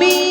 me.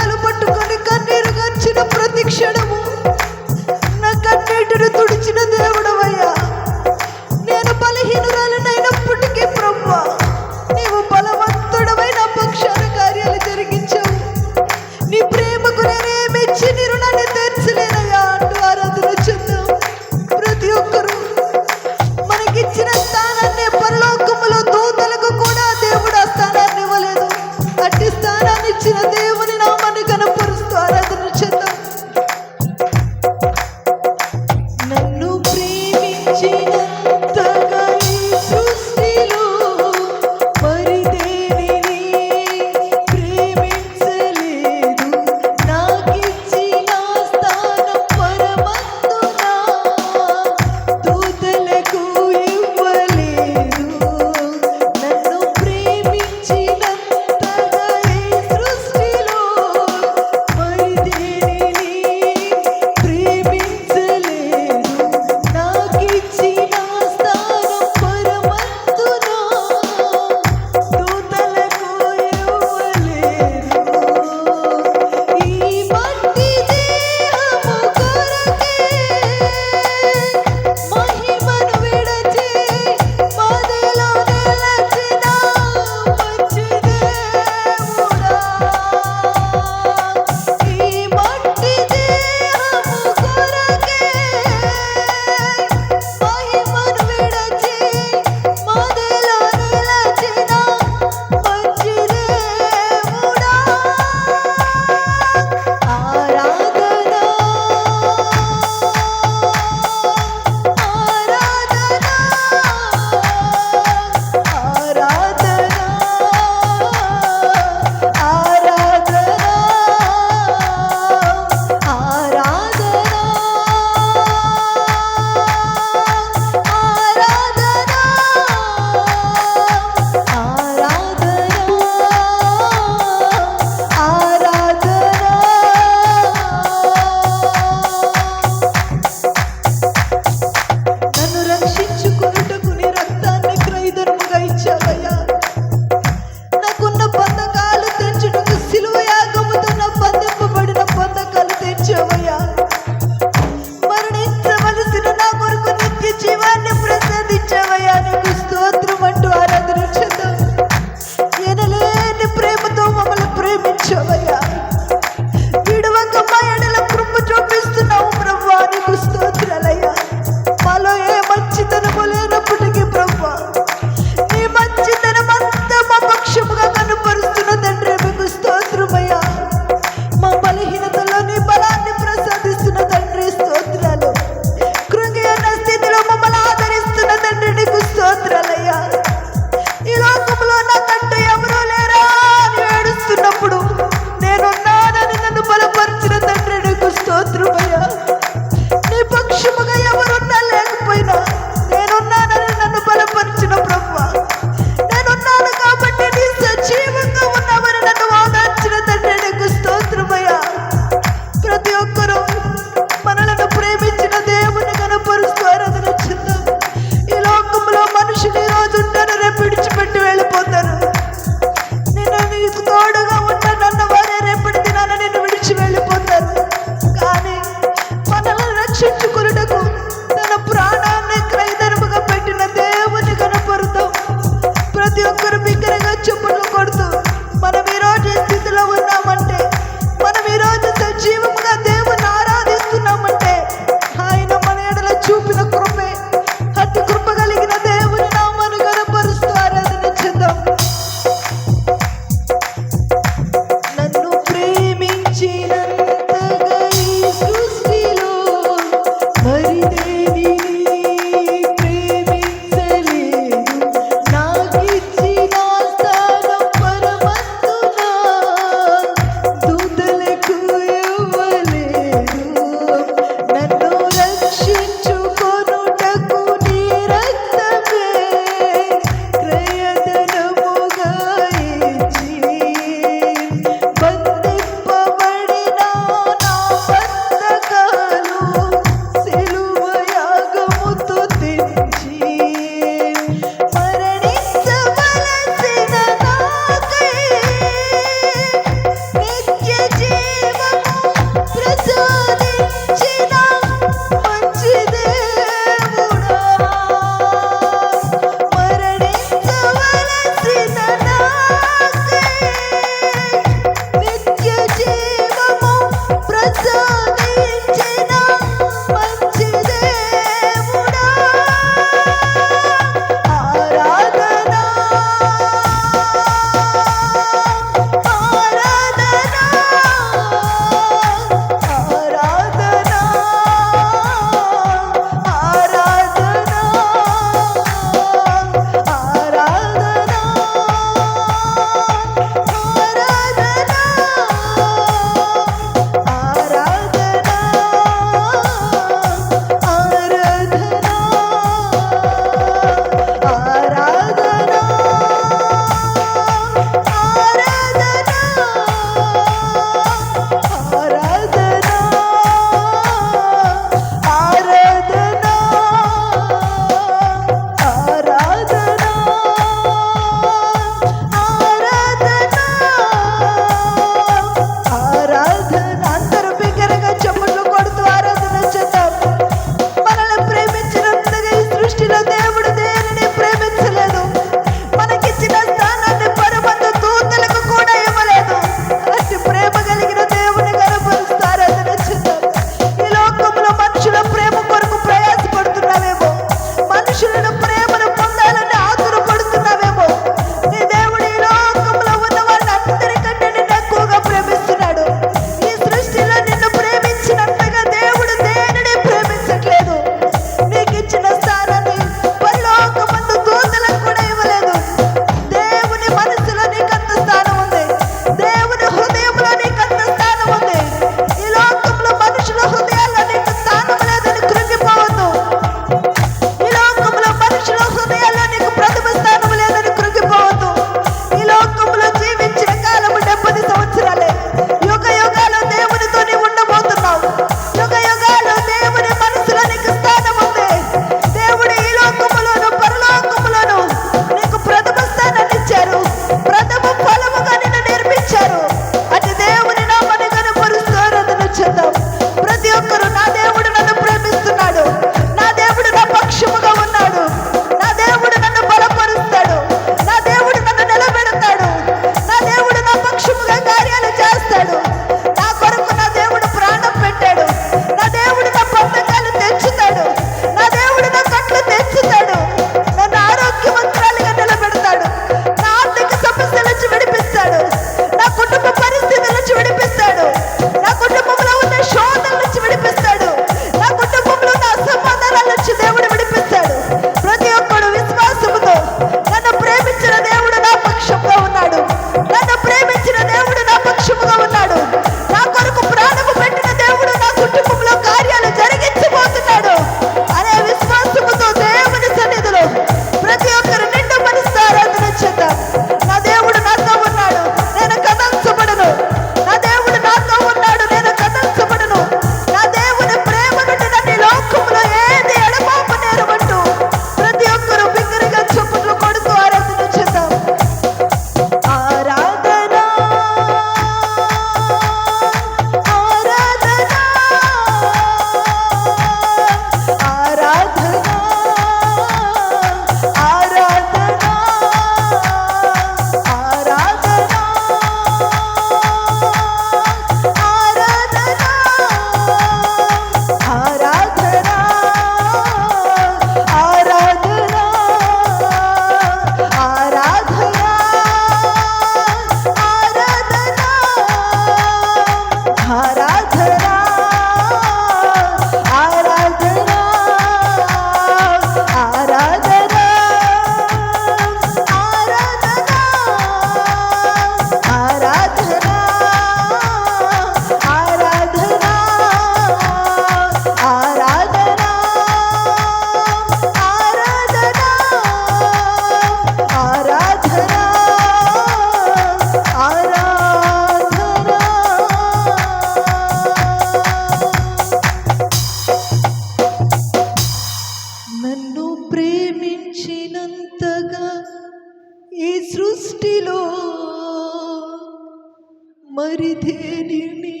దేనిని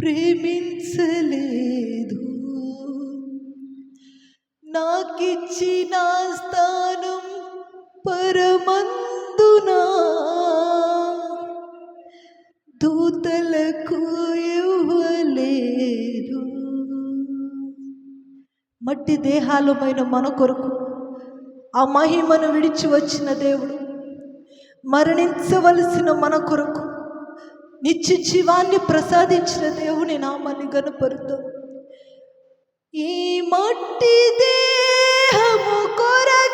ప్రేమించలేదు. నాకిచ్చిన స్థానం పరమందునా? దూతలకు ఇవ్వలేదు. మట్టి దేహాలమైన మన కొరకు ఆ మహిమను విడిచి వచ్చిన దేవుడు మరణించవలసిన మన కొరకు నిత్య జీవాన్ని ప్రసాదించిన దేవుని నామాన్ని గనపరుతాం ఈ మట్టి దేహము కొరకు